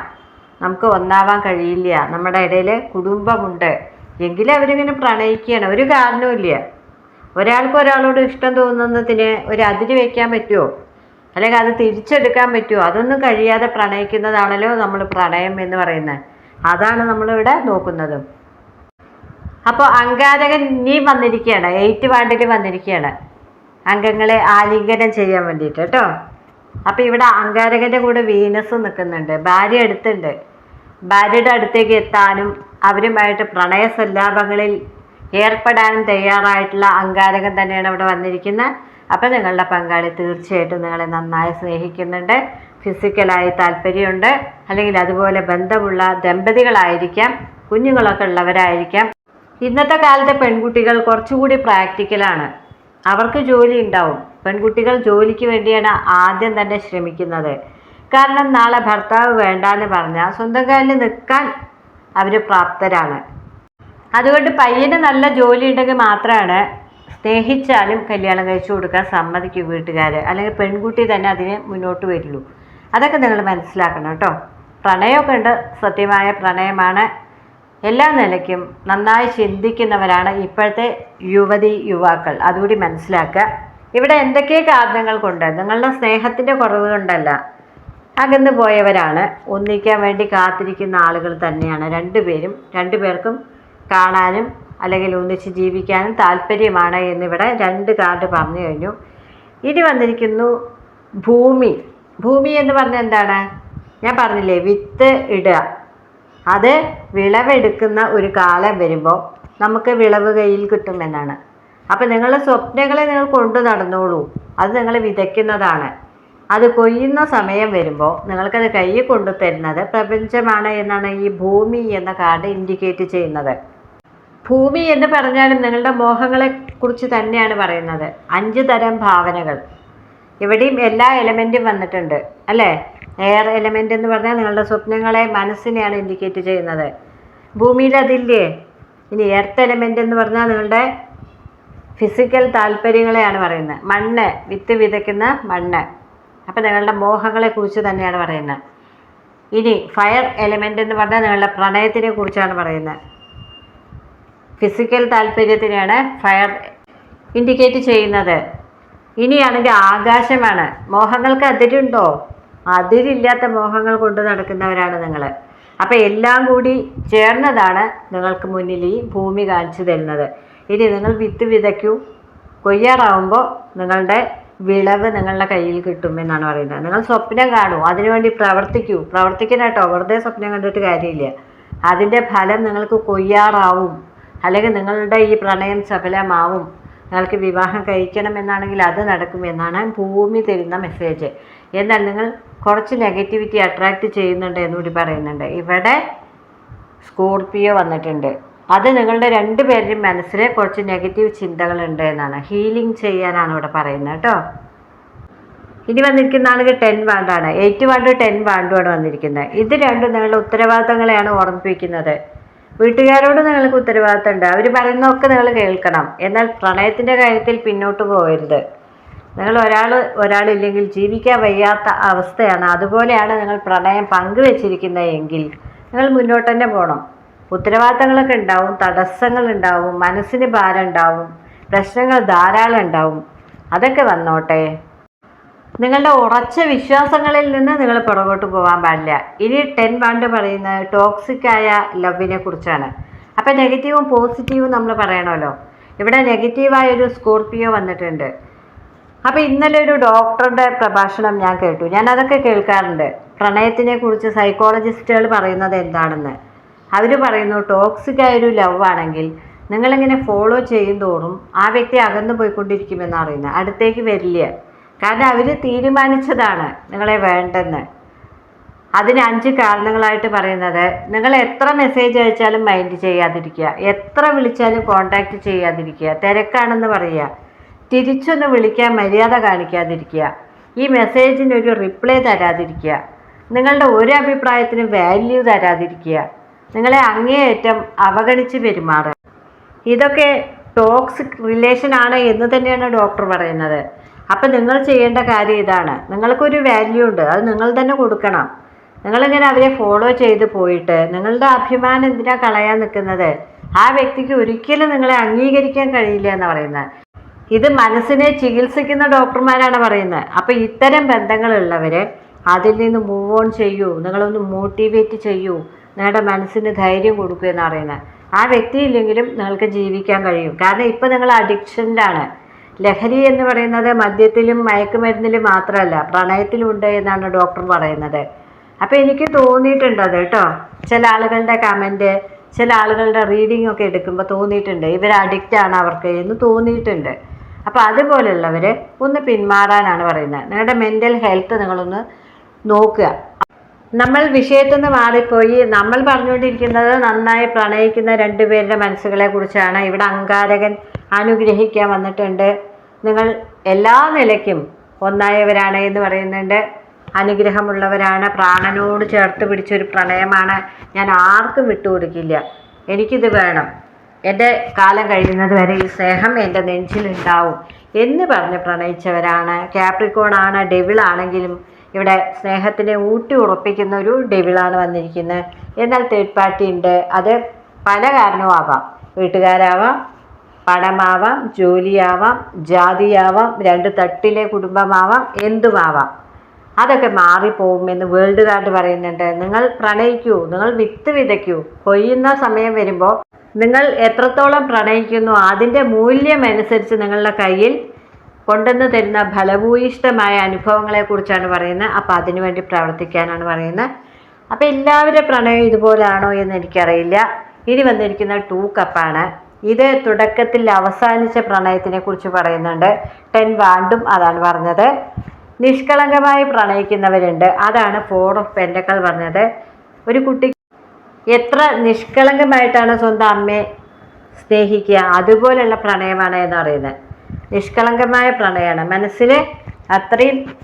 A: നമുക്ക് ഒന്നാവാൻ കഴിയില്ല. നമ്മുടെ ഇടയിൽ കുടുംബമുണ്ട്. എങ്കിലും അവരിങ്ങനെ പ്രണയിക്കുകയാണ്. ഒരു കാരണവുമില്ല ഒരാൾക്ക് ഒരാളോട് ഇഷ്ടം തോന്നുന്നതിന് ഒരു അതിര് വയ്ക്കാൻ പറ്റുമോ അല്ലെങ്കിൽ അത് തിരിച്ചെടുക്കാൻ പറ്റുമോ അതൊന്നും കഴിയാതെ പ്രണയിക്കുന്നതാണല്ലോ നമ്മൾ പ്രണയം എന്ന് പറയുന്നത്. അതാണ് നമ്മളിവിടെ നോക്കുന്നത്. അപ്പോൾ അങ്കാരകൻ ഇനിയും വന്നിരിക്കുകയാണ്. എയ്റ്റ് വാണ്ടിൽ വന്നിരിക്കുകയാണ്. അംഗങ്ങളെ ആലിംഗനം ചെയ്യാൻ വേണ്ടിയിട്ട് കേട്ടോ. അപ്പോൾ ഇവിടെ അങ്കാരകന്റെ കൂടെ വീനസ് നിൽക്കുന്നുണ്ട്. ഭാര്യ അടുത്തുണ്ട്. ഭാര്യയുടെ അടുത്തേക്ക് എത്താനും അവരുമായിട്ട് പ്രണയ സല്ലാപങ്ങളിൽ ഏർപ്പെടാനും തയ്യാറായിട്ടുള്ള അങ്കാരകൻ തന്നെയാണ് ഇവിടെ വന്നിരിക്കുന്നത്. അപ്പം നിങ്ങളുടെ പങ്കാളി തീർച്ചയായിട്ടും നിങ്ങളെ നന്നായി സ്നേഹിക്കുന്നുണ്ട്. ഫിസിക്കലായി താല്പര്യമുണ്ട്. അല്ലെങ്കിൽ അതുപോലെ ബന്ധമുള്ള ദമ്പതികളായിരിക്കാം കുഞ്ഞുങ്ങളൊക്കെ ഉള്ളവരായിരിക്കാം. ഇന്നത്തെ കാലത്തെ പെൺകുട്ടികൾ കുറച്ചുകൂടി പ്രാക്ടിക്കലാണ് അവർക്ക് ജോലി ഉണ്ടാവും. പെൺകുട്ടികൾ ജോലിക്ക് വേണ്ടിയാണ് ആദ്യം തന്നെ ശ്രമിക്കുന്നത്. കാരണം നാളെ ഭർത്താവ് വേണ്ടാന്ന് പറഞ്ഞാൽ സ്വന്തം കാലിൽ നിൽക്കാൻ അവർ പ്രാപ്തരാണ്. അതുകൊണ്ട് പയ്യന് നല്ല ജോലി ഉണ്ടെങ്കിൽ മാത്രമാണ് സ്നേഹിച്ചാലും കല്യാണം കഴിച്ചു കൊടുക്കാൻ സമ്മതിക്കും വീട്ടുകാർ അല്ലെങ്കിൽ പെൺകുട്ടി തന്നെ അതിന് മുന്നോട്ട് വരുള്ളൂ. അതൊക്കെ നിങ്ങൾ മനസ്സിലാക്കണം കേട്ടോ. പ്രണയമൊക്കെ ഉണ്ട് സത്യമായ പ്രണയമാണ്. എല്ലാ നിലയ്ക്കും നന്നായി ചിന്തിക്കുന്നവരാണ് ഇപ്പോഴത്തെ യുവതി യുവാക്കൾ. അതുകൂടി മനസ്സിലാക്കുക. ഇവിടെ എന്തൊക്കെ കാരണങ്ങൾ കൊണ്ട്? നിങ്ങളുടെ സ്നേഹത്തിന്റെ കുറവ് കൊണ്ടല്ല. അകന്നു പോയവരാണ്. ഒന്നിക്കാൻ വേണ്ടി കാത്തിരിക്കുന്ന ആളുകൾ തന്നെയാണ്. രണ്ടുപേരും രണ്ടുപേർക്കും കാണാനും അല്ലെങ്കിൽ ഒന്നിച്ച് ജീവിക്കാനും താല്പര്യമാണ് എന്നിവിടെ രണ്ട് കാർഡ് പറഞ്ഞു കഴിഞ്ഞു. ഇനി വന്നിരിക്കുന്നു ഭൂമി. ഭൂമി എന്ന് പറഞ്ഞാൽ എന്താണ്? ഞാൻ പറഞ്ഞില്ലേ വിത്ത് ഇടുക. അത് വിളവെടുക്കുന്ന ഒരു കാലം വരുമ്പോൾ നമുക്ക് വിളവ് കയ്യിൽ കിട്ടുമെന്നാണ്. അപ്പം നിങ്ങളുടെ സ്വപ്നങ്ങളെ നിങ്ങൾ കൊണ്ടു നടന്നോളൂ. അത് നിങ്ങൾ വിതയ്ക്കുന്നതാണ്. അത് കൊയ്യുന്ന സമയം വരുമ്പോൾ നിങ്ങൾക്കത് കയ്യിൽ കൊണ്ടു തരുന്നത് പ്രപഞ്ചമാണ് എന്നാണ് ഈ ഭൂമി എന്ന കാർഡ് ഇൻഡിക്കേറ്റ് ചെയ്യുന്നത്. ഭൂമി എന്ന് പറഞ്ഞാലും നിങ്ങളുടെ മോഹങ്ങളെ കുറിച്ച് തന്നെയാണ് പറയുന്നത്. അഞ്ച് തരം ഭാവനകൾ. ഇവിടെയും എല്ലാ എലമെന്റും വന്നിട്ടുണ്ട് അല്ലേ? എയർ എലമെന്റ് എന്ന് പറഞ്ഞാൽ നിങ്ങളുടെ സ്വപ്നങ്ങളെ മനസ്സിനെയാണ് ഇൻഡിക്കേറ്റ് ചെയ്യുന്നത്. ഭൂമിയിൽ അതില്ലേ? ഇനി എർത്ത് എലമെന്റ് എന്ന് പറഞ്ഞാൽ നിങ്ങളുടെ ഫിസിക്കൽ താല്പര്യങ്ങളെയാണ് പറയുന്നത്. മണ്ണ് വിത്ത് വിതയ്ക്കുന്ന മണ്ണ്. അപ്പോൾ നിങ്ങളുടെ മോഹങ്ങളെ കുറിച്ച് തന്നെയാണ് പറയുന്നത്. ഇനി ഫയർ എലമെന്റ് എന്ന് പറഞ്ഞാൽ നിങ്ങളുടെ പ്രണയത്തിനെ കുറിച്ചാണ് പറയുന്നത്. ഫിസിക്കൽ താല്പര്യത്തിനെയാണ് ഫയർ ഇൻഡിക്കേറ്റ് ചെയ്യുന്നത്. ഇനിയാണെങ്കിൽ ആകാശമാണ് മോഹങ്ങൾക്ക് അതിരുണ്ടോ? അതിരില്ലാത്ത മോഹങ്ങൾ കൊണ്ട് നടക്കുന്നവരാണ് നിങ്ങൾ അപ്പം എല്ലാം കൂടി ചേർന്നതാണ് നിങ്ങൾക്ക് മുന്നിൽ ഈ ഭൂമി കാണിച്ചു തരുന്നത്. ഇനി നിങ്ങൾ വിത്ത് വിതയ്ക്കൂ. കൊയ്യാറാവുമ്പോൾ നിങ്ങളുടെ വിളവ് നിങ്ങളുടെ കയ്യിൽ കിട്ടും എന്നാണ് പറയുന്നത്. നിങ്ങൾ സ്വപ്നം കാണൂ. അതിനുവേണ്ടി പ്രവർത്തിക്കൂ. പ്രവർത്തിക്കണം കേട്ടോ. വെറുതെ സ്വപ്നം കണ്ടിട്ട് കാര്യമില്ല. അതിന്റെ ഫലം നിങ്ങൾക്ക് കൊയ്യാറാവും. അല്ലെങ്കിൽ നിങ്ങളുടെ ഈ പ്രണയം സഫലമാവും. നിങ്ങൾക്ക് വിവാഹം കഴിക്കണം എന്നാണെങ്കിൽ അത് നടക്കുമെന്നാണ് ഭൂമി തരുന്ന മെസ്സേജ് എന്നാൽ നിങ്ങൾ കുറച്ച് നെഗറ്റിവിറ്റി അട്രാക്റ്റ് ചെയ്യുന്നുണ്ട് എന്നുകൂടി പറയുന്നുണ്ട്. ഇവിടെ സ്കോർപ്പിയോ വന്നിട്ടുണ്ട്. അത് നിങ്ങളുടെ രണ്ട് പേരുടെയും മനസ്സിൽ കുറച്ച് നെഗറ്റീവ് ചിന്തകളുണ്ട് എന്നാണ്. ഹീലിംഗ് ചെയ്യാനാണ് ഇവിടെ പറയുന്നത് കേട്ടോ. ഇനി വന്നിരിക്കുന്ന ആണെങ്കിൽ ടെൻ വാണ്ടാണ് എയ്റ്റ് വാണ്ടും ടെൻ വാണ്ടുമാണ് വന്നിരിക്കുന്നത്. ഇത് രണ്ടും നിങ്ങളുടെ ഉത്തരവാദിത്തങ്ങളെയാണ് ഓർമ്മിപ്പിക്കുന്നത്. വീട്ടുകാരോട് നിങ്ങൾക്ക് ഉത്തരവാദിത്തമുണ്ട്. അവർ പറയുന്നതൊക്കെ നിങ്ങൾ കേൾക്കണം. എന്നാൽ പ്രണയത്തിന്റെ കാര്യത്തിൽ പിന്നോട്ട് പോകരുത്. നിങ്ങൾ ഒരാൾ ഒരാളില്ലെങ്കിൽ ജീവിക്കാൻ വയ്യാത്ത അവസ്ഥയാണ്. അതുപോലെയാണ് നിങ്ങൾ പ്രണയം പങ്കുവച്ചിരിക്കുന്നതെങ്കിൽ നിങ്ങൾ മുന്നോട്ട് തന്നെ പോകണം. ഉത്തരവാദിത്തങ്ങളൊക്കെ ഉണ്ടാവും തടസ്സങ്ങൾ ഉണ്ടാവും മനസ്സിന് ഭാരം ഉണ്ടാവും പ്രശ്നങ്ങൾ ധാരാളം ഉണ്ടാവും. അതൊക്കെ വന്നോട്ടെ. നിങ്ങളുടെ ഉറച്ച വിശ്വാസങ്ങളിൽ നിന്ന് നിങ്ങൾ പുറകോട്ട് പോകാൻ പാടില്ല. ഇനി ടെൻ വാണ്ട് പറയുന്നത് ടോക്സിക് ആയ ലവിനെ കുറിച്ചാണ്. അപ്പം നെഗറ്റീവും പോസിറ്റീവും നമ്മൾ പറയണമല്ലോ. ഇവിടെ നെഗറ്റീവായ ഒരു സ്കോർപ്പിയോ വന്നിട്ടുണ്ട്. അപ്പോൾ ഇന്നലെ ഒരു ഡോക്ടറുടെ പ്രഭാഷണം ഞാൻ കേട്ടു. ഞാൻ അതൊക്കെ കേൾക്കാറുണ്ട്. പ്രണയത്തിനെ കുറിച്ച് സൈക്കോളജിസ്റ്റുകൾ പറയുന്നത് എന്താണെന്ന്. അവർ പറയുന്നു ടോക്സിക് ആയൊരു ലവ് ആണെങ്കിൽ നിങ്ങളിങ്ങനെ ഫോളോ ചെയ്യും തോറും ആ വ്യക്തി അകന്നു പോയിക്കൊണ്ടിരിക്കുമെന്നറിയുന്നത് അടുത്തേക്ക് വരില്ല. കാരണം അവർ തീരുമാനിച്ചതാണ് നിങ്ങളെ വേണ്ടെന്ന്. അതിന് അഞ്ച് കാരണങ്ങളായിട്ട് പറയുന്നത്. നിങ്ങൾ എത്ര മെസ്സേജ് അയച്ചാലും മൈൻഡ് ചെയ്യാതിരിക്കുക. എത്ര വിളിച്ചാലും കോണ്ടാക്റ്റ് ചെയ്യാതിരിക്കുക. തിരക്കാണെന്ന് പറയുക. തിരിച്ചൊന്ന് വിളിക്കാൻ മര്യാദ കാണിക്കാതിരിക്കുക. ഈ മെസ്സേജിന് ഒരു റിപ്ലൈ തരാതിരിക്കുക. നിങ്ങളുടെ ഒരു അഭിപ്രായത്തിനും വാല്യൂ തരാതിരിക്കുക. നിങ്ങളെ അങ്ങേയറ്റം അവഗണിച്ച് പെരുമാറുക. ഇതൊക്കെ ടോക്സിക് റിലേഷൻ ആണ് എന്ന് തന്നെയാണ് ഡോക്ടർ പറയുന്നത്. അപ്പം നിങ്ങൾ ചെയ്യേണ്ട കാര്യം ഇതാണ്. നിങ്ങൾക്കൊരു വാല്യൂ ഉണ്ട്. അത് നിങ്ങൾ തന്നെ കൊടുക്കണം. നിങ്ങളിങ്ങനെ അവരെ ഫോളോ ചെയ്ത് പോയിട്ട് നിങ്ങളുടെ അഭിമാനം എന്തിനാ കളയാൻ നിൽക്കുന്നത്? ആ വ്യക്തിക്ക് ഒരിക്കലും നിങ്ങളെ അംഗീകരിക്കാൻ കഴിയില്ല എന്ന് പറയുന്നത്. ഇത് മനസ്സിനെ ചികിത്സിക്കുന്ന ഡോക്ടർമാരാണ് പറയുന്നത്. അപ്പം ഇത്തരം ബന്ധങ്ങളുള്ളവർ അതിൽ നിന്ന് മൂവ് ഓൺ ചെയ്യൂ. നിങ്ങളൊന്ന് മോട്ടിവേറ്റ് ചെയ്യൂ. നിങ്ങളുടെ മനസ്സിന് ധൈര്യം കൊടുക്കൂ എന്ന് പറയുന്നത്. ആ വ്യക്തി ഇല്ലെങ്കിലും നിങ്ങൾക്ക് ജീവിക്കാൻ കഴിയും. കാരണം ഇപ്പം നിങ്ങൾ അഡിക്ഷനിലാണ് ലഹരി എന്ന് പറയുന്നത് മദ്യത്തിലും മയക്കുമരുന്നിലും മാത്രമല്ല പ്രണയത്തിലുണ്ട് എന്നാണ് ഡോക്ടർ പറയുന്നത്. അപ്പോൾ എനിക്ക് തോന്നിയിട്ടുണ്ട് അത് കേട്ടോ. ചില ആളുകളുടെ കമന്റ് ചില ആളുകളുടെ റീഡിംഗ് ഒക്കെ എടുക്കുമ്പോൾ തോന്നിയിട്ടുണ്ട് ഇവർ അഡിക്റ്റ് ആണ് അവർക്ക് എന്ന് തോന്നിയിട്ടുണ്ട്. അപ്പോൾ അതുപോലെയുള്ളവർ ഒന്ന് പിന്മാറാനാണ് പറയുന്നത്. നിങ്ങളുടെ മെന്റൽ ഹെൽത്ത് നിങ്ങളൊന്ന് നോക്കുക. നമ്മൾ വിഷയത്തിൽ നിന്ന് മാറിപ്പോയി നമ്മൾ പറഞ്ഞുകൊണ്ടിരിക്കുന്നത് നന്നായി പ്രണയിക്കുന്ന രണ്ടുപേരുടെ മനസ്സുകളെ കുറിച്ചാണ്. ഇവിടെ അങ്കാരകൻ അനുഗ്രഹിക്കാൻ വന്നിട്ടുണ്ട്. നിങ്ങൾ എല്ലാ നിലയ്ക്കും ഒന്നായവരാണ് എന്ന് പറയുന്നുണ്ട്. അനുഗ്രഹമുള്ളവരാണ്. പ്രാണനോട് ചേർത്ത് പിടിച്ചൊരു പ്രണയമാണ് ഞാൻ ആർക്കും വിട്ടുകൊടുക്കില്ല. എനിക്കിത് വേണം. എന്റെ കാലം കഴിയുന്നത് വരെ ഈ സ്നേഹം എന്റെ നെഞ്ചിലുണ്ടാവും എന്ന് പറഞ്ഞ് പ്രണയിച്ചവരാണ്. ക്യാപ്രിക്കോണാണ് ഡെവിളാണെങ്കിലും ഇവിടെ സ്നേഹത്തിനെ ഊട്ടി ഉറപ്പിക്കുന്ന ഒരു ഡെവിളാണ് വന്നിരിക്കുന്നത്. എന്നാൽ തേർഡ് പാർട്ടി ഉണ്ട്. അത് പല കാരണവും ആവാം വീട്ടുകാരാവാം പണമാവാം ജോലിയാവാം ജാതിയാവാം രണ്ട് തട്ടിലെ കുടുംബമാവാം എന്തുമാവാം. അതൊക്കെ മാറിപ്പോകുമെന്ന് വേൾഡ് കാർഡ് പറയുന്നുണ്ട്. നിങ്ങൾ പ്രണയിക്കൂ നിങ്ങൾ വിത്ത് വിതയ്ക്കൂ. കൊയ്യുന്ന സമയം വരുമ്പോൾ നിങ്ങൾ എത്രത്തോളം പ്രണയിക്കുന്നു അതിന്റെ മൂല്യം അനുസരിച്ച് നിങ്ങളുടെ കയ്യിൽ കൊണ്ടുവന്ന് തരുന്ന ഫലഭൂയിഷ്ടമായ അനുഭവങ്ങളെക്കുറിച്ചാണ് പറയുന്നത്. അപ്പോൾ അതിനുവേണ്ടി പ്രവർത്തിക്കാനാണ് പറയുന്നത്. അപ്പോൾ എല്ലാവരുടെ പ്രണയം ഇതുപോലാണോ എന്ന് എനിക്കറിയില്ല. ഇനി വന്നിരിക്കുന്ന ടൂ കപ്പാണ്. ഇത് തുടക്കത്തിൽ അവസാനിച്ച പ്രണയത്തിനെ കുറിച്ച് പറയുന്നുണ്ട്. ടെൻ വാണ്ടും അതാണ് പറഞ്ഞത്. നിഷ്കളങ്കമായി പ്രണയിക്കുന്നവരുണ്ട്. അതാണ് ഫോർ ഓഫ് പെൻഡക്കൾ പറഞ്ഞത്. ഒരു കുട്ടി എത്ര നിഷ്കളങ്കമായിട്ടാണ് സ്വന്തം അമ്മയെ സ്നേഹിക്കുക? അതുപോലെയുള്ള പ്രണയമാണ് എന്ന് പറയുന്നത്. നിഷ്കളങ്കമായ പ്രണയമാണ്. മനസ്സിൽ അത്രയും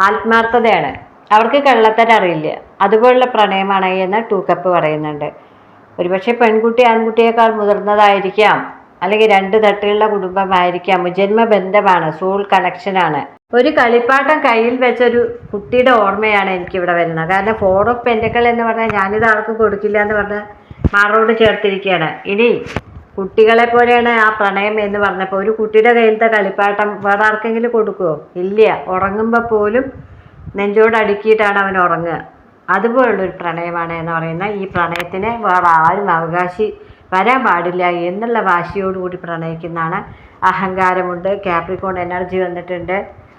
A: ആത്മാർത്ഥതയാണ്. അവർക്ക് കള്ളത്തരം അറിയില്ല. അതുപോലുള്ള പ്രണയമാണ് എന്ന് ടൂ കപ്പ് പറയുന്നുണ്ട്. ഒരുപക്ഷെ പെൺകുട്ടി ആൺകുട്ടിയേക്കാൾ മുതിർന്നതായിരിക്കാം. അല്ലെങ്കിൽ രണ്ട് തട്ടിലുള്ള കുടുംബമായിരിക്കാം. ജന്മബന്ധമാണ് സോൾ കണക്ഷനാണ് ഒരു കളിപ്പാട്ടം കയ്യിൽ വെച്ചൊരു കുട്ടിയുടെ ഓർമ്മയാണ് എനിക്കിവിടെ വരുന്നത്. കാരണം ഫോർ ഓഫ് പെന്റക്കൾ എന്ന് പറഞ്ഞാൽ ഞാനിത് ആർക്കും കൊടുക്കില്ല എന്ന് പറഞ്ഞ് മാറോട് ചേർത്തിരിക്കുകയാണ്. ഇനി കുട്ടികളെ പോലെയാണ് ആ പ്രണയം എന്ന് പറഞ്ഞപ്പോൾ ഒരു കുട്ടിയുടെ കയ്യിലത്തെ കളിപ്പാട്ടം വേറെ ആർക്കെങ്കിലും കൊടുക്കുമോ ഇല്ല. ഉറങ്ങുമ്പോൾ പോലും നെഞ്ചോട് അടുക്കിയിട്ടാണ് അവൻ ഉറങ്ങുക. അതുപോലുള്ളൊരു പ്രണയമാണ് എന്ന് പറയുന്ന ഈ പ്രണയത്തിന് വേറെ ആരും അവകാശി വരാൻ പാടില്ല എന്നുള്ള വാശിയോടുകൂടി പ്രണയിക്കുന്നതാണ് അഹങ്കാരമുണ്ട്. ക്യാപ്രിക്കോൺ എനർജി വന്നിട്ടുണ്ട്.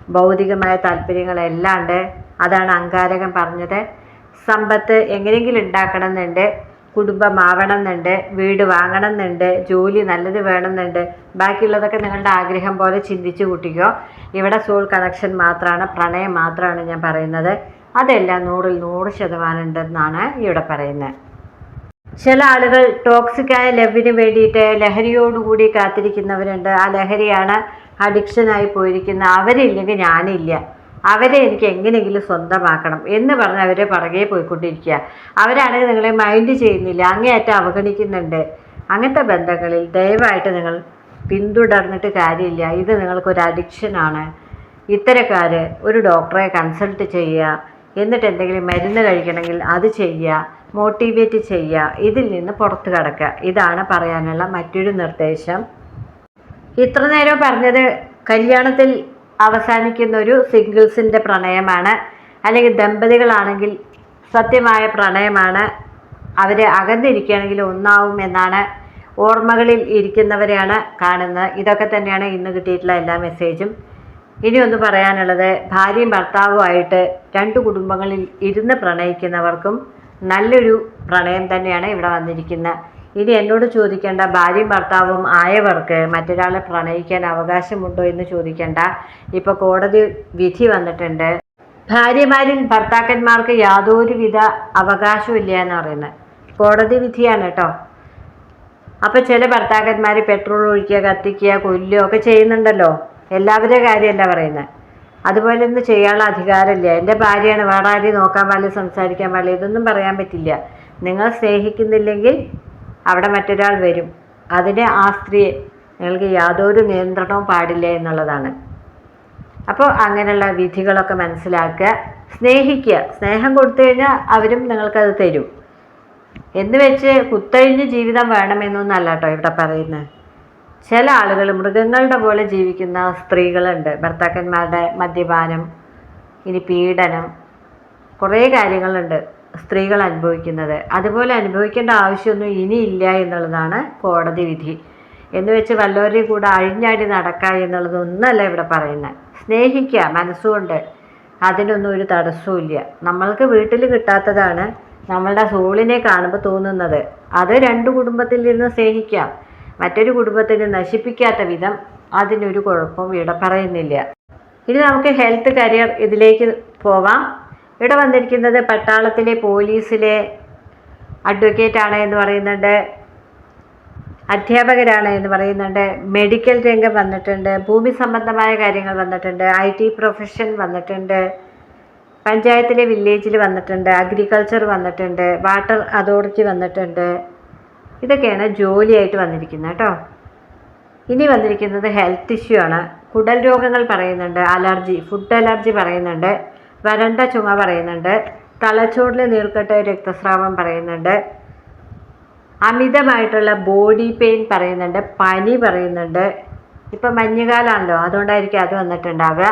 A: ഭൗതികമായ താല്പര്യങ്ങളെല്ലാം ഉണ്ട്. അതാണ് അഹങ്കാരകൻ പറഞ്ഞത്. സമ്പത്ത് എങ്ങനെയെങ്കിലും ഉണ്ടാക്കണം എന്നുണ്ട് കുടുംബമാവണം എന്നുണ്ട് വീട് വാങ്ങണം എന്നുണ്ട് ജോലി നല്ലത് വേണമെന്നുണ്ട്. ബാക്കിയുള്ളതൊക്കെ നിങ്ങളുടെ ആഗ്രഹം പോലെ ചിന്തിച്ച് കൂട്ടിക്കോ. ഇവിടെ സോൾ കണക്ഷൻ മാത്രമാണ് പ്രണയം മാത്രമാണ് ഞാൻ പറയുന്നത്. അതെല്ലാം നൂറിൽ നൂറ് ശതമാനം ഉണ്ടെന്നാണ് ഇവിടെ പറയുന്നത്. ചില ആളുകൾ ടോക്സിക്കായ ലവിന് വേണ്ടിയിട്ട് ലഹരിയോടുകൂടി കാത്തിരിക്കുന്നവരുണ്ട്. ആ ലഹരിയാണ് അഡിക്ഷനായി പോയിരിക്കുന്ന അവരില്ലെങ്കിൽ ഞാനില്ല. അവരെ എനിക്ക് എങ്ങനെയെങ്കിലും സ്വന്തമാക്കണം എന്ന് പറഞ്ഞ് അവരെ പുറകെ പോയിക്കൊണ്ടിരിക്കുക. അവരാണെങ്കിൽ നിങ്ങളെ മൈൻഡ് ചെയ്യുന്നില്ല. അങ്ങേയറ്റം അവഗണിക്കുന്നുണ്ട്. അങ്ങനത്തെ ബന്ധങ്ങളിൽ ദയവായിട്ട് നിങ്ങൾ പിന്തുടർന്നിട്ട് കാര്യമില്ല. ഇത് നിങ്ങൾക്കൊരു അഡിക്ഷനാണ് ഇത്തരക്കാർ ഒരു ഡോക്ടറെ കൺസൾട്ട് ചെയ്യുക. എന്നിട്ട് എന്തെങ്കിലും മരുന്ന് കഴിക്കണമെങ്കിൽ അത് ചെയ്യുക മോട്ടിവേറ്റ് ചെയ്യുക ഇതിൽ നിന്ന് പുറത്ത് കടക്കുക. ഇതാണ് പറയാനുള്ള മറ്റൊരു നിർദ്ദേശം. ഇത്ര നേരം പറഞ്ഞത് കല്യാണത്തിൽ അവസാനിക്കുന്ന ഒരു സിംഗിൾസിന്റെ പ്രണയമാണ്. അല്ലെങ്കിൽ ദമ്പതികളാണെങ്കിൽ സത്യമായ പ്രണയമാണ്. അവർ അകന്നിരിക്കുകയാണെങ്കിൽ ഒന്നാവും എന്നാണ് ഓർമ്മകളിൽ ഇരിക്കുന്നവരെയാണ് കാണുന്നത്. ഇതൊക്കെ തന്നെയാണ് ഇന്ന് കിട്ടിയിട്ടുള്ള എല്ലാ മെസ്സേജും ഇനി ഒന്ന് പറയാനുള്ളത് ഭാര്യയും ഭർത്താവുമായിട്ട് രണ്ട് കുടുംബങ്ങളിൽ ഇരുന്ന് പ്രണയിക്കുന്നവർക്കും നല്ലൊരു പ്രണയം തന്നെയാണ് ഇവിടെ വന്നിരിക്കുന്നത് ഇനി എന്നോട് ചോദിക്കേണ്ട ഭാര്യയും ഭർത്താവും ആയവർക്ക് മറ്റൊരാളെ പ്രണയിക്കാൻ അവകാശമുണ്ടോ എന്ന് ചോദിക്കേണ്ട. ഇപ്പോൾ കോടതി വിധി വന്നിട്ടുണ്ട്. ഭാര്യമാരിൽ ഭർത്താക്കന്മാർക്ക് യാതൊരുവിധ അവകാശവും ഇല്ല എന്ന് പറയുന്നത്. കോടതി വിധിയാണ് കേട്ടോ. അപ്പോൾ ചില ഭർത്താക്കന്മാർ പെട്രോൾ ഒഴിക്കുക കത്തിക്കുക കൊല്ലുക ഒക്കെ ചെയ്യുന്നുണ്ടല്ലോ. എല്ലാവരുടെ കാര്യമല്ല പറയുന്നത്. അതുപോലെ ഒന്നും ചെയ്യാനുള്ള അധികാരമില്ല. എന്റെ ഭാര്യയാണ് വേറെ ആരെയും നോക്കാൻ പാടില്ല സംസാരിക്കാൻ പാടില്ല ഇതൊന്നും പറയാൻ പറ്റില്ല. നിങ്ങൾ സ്നേഹിക്കുന്നില്ലെങ്കിൽ അവിടെ മറ്റൊരാൾ വരും. അതിനെ ആ സ്ത്രീയെ നിങ്ങൾക്ക് യാതൊരു നിയന്ത്രണവും പാടില്ല എന്നുള്ളതാണ്. അപ്പോൾ അങ്ങനെയുള്ള വിധികളൊക്കെ മനസ്സിലാക്കുക സ്നേഹിക്കുക. സ്നേഹം കൊടുത്തു കഴിഞ്ഞാൽ അവരും നിങ്ങൾക്കത് തരും. എന്ന് വെച്ച് കുത്തഴിഞ്ഞ് ജീവിതം വേണമെന്നൊന്നല്ല കേട്ടോ ഇവിടെ പറയുന്നത്. ചില ആളുകൾ മൃഗങ്ങളുടെ പോലെ ജീവിക്കുന്ന സ്ത്രീകളുണ്ട്. ഭർത്താക്കന്മാരുടെ മദ്യപാനം ഇനി പീഡനം കുറേ കാര്യങ്ങളുണ്ട് സ്ത്രീകൾ അനുഭവിക്കുന്നത്. അതുപോലെ അനുഭവിക്കേണ്ട ആവശ്യമൊന്നും ഇനിയില്ല എന്നുള്ളതാണ് കോടതി വിധി. എന്ന് വെച്ച് വല്ലവരെയും കൂടെ അഴിഞ്ഞാടി നടക്കുക എന്നുള്ളതൊന്നല്ല ഇവിടെ പറയുന്നത്. സ്നേഹിക്കുക മനസ്സുകൊണ്ട്. അതിനൊന്നും ഒരു തടസ്സവും നമ്മൾക്ക് വീട്ടിൽ കിട്ടാത്തതാണ് നമ്മളുടെ സോളിനെ കാണുമ്പോൾ തോന്നുന്നത്. അത് രണ്ട് കുടുംബത്തിൽ നിന്ന് സ്നേഹിക്കാം. മറ്റൊരു കുടുംബത്തിന് നശിപ്പിക്കാത്ത വിധം അതിനൊരു കുഴപ്പവും ഇവിടെ പറയുന്നില്ല. ഇനി നമുക്ക് ഹെൽത്ത് കരിയർ ഇതിലേക്ക് പോവാം ഇവിടെ വന്നിരിക്കുന്നത് പട്ടാളത്തിലെ പോലീസിലെ അഡ്വക്കേറ്റ് ആണ് എന്ന് പറയുന്നുണ്ട്. അധ്യാപകരാണ് എന്ന് പറയുന്നുണ്ട്. മെഡിക്കൽ രംഗം വന്നിട്ടുണ്ട്. ഭൂമി സംബന്ധമായ കാര്യങ്ങൾ വന്നിട്ടുണ്ട്. ഐ ടി പ്രൊഫഷൻ വന്നിട്ടുണ്ട്. പഞ്ചായത്തിലെ വില്ലേജിൽ വന്നിട്ടുണ്ട്. അഗ്രികൾച്ചർ വന്നിട്ടുണ്ട്. വാട്ടർ അതോറിറ്റി വന്നിട്ടുണ്ട്. ഇതൊക്കെയാണ് ജോലിയായിട്ട് വന്നിരിക്കുന്നത് കേട്ടോ. ഇനി വന്നിരിക്കുന്നത് ഹെൽത്ത് ഇഷ്യൂ ആണ്. കുടൽ രോഗങ്ങൾ പറയുന്നുണ്ട് അലർജി ഫുഡ് അലർജി പറയുന്നുണ്ട് വരണ്ട ചുമ പറയുന്നുണ്ട് തലച്ചോറിൽ നീർക്കെട്ട് രക്തസ്രാവം പറയുന്നുണ്ട് അമിതമായിട്ടുള്ള ബോഡി പെയിൻ പറയുന്നുണ്ട് പനി പറയുന്നുണ്ട്. ഇപ്പം മഞ്ഞുകാലമാണല്ലോ അതുകൊണ്ടായിരിക്കും അത് വന്നിട്ടുണ്ടാവുക.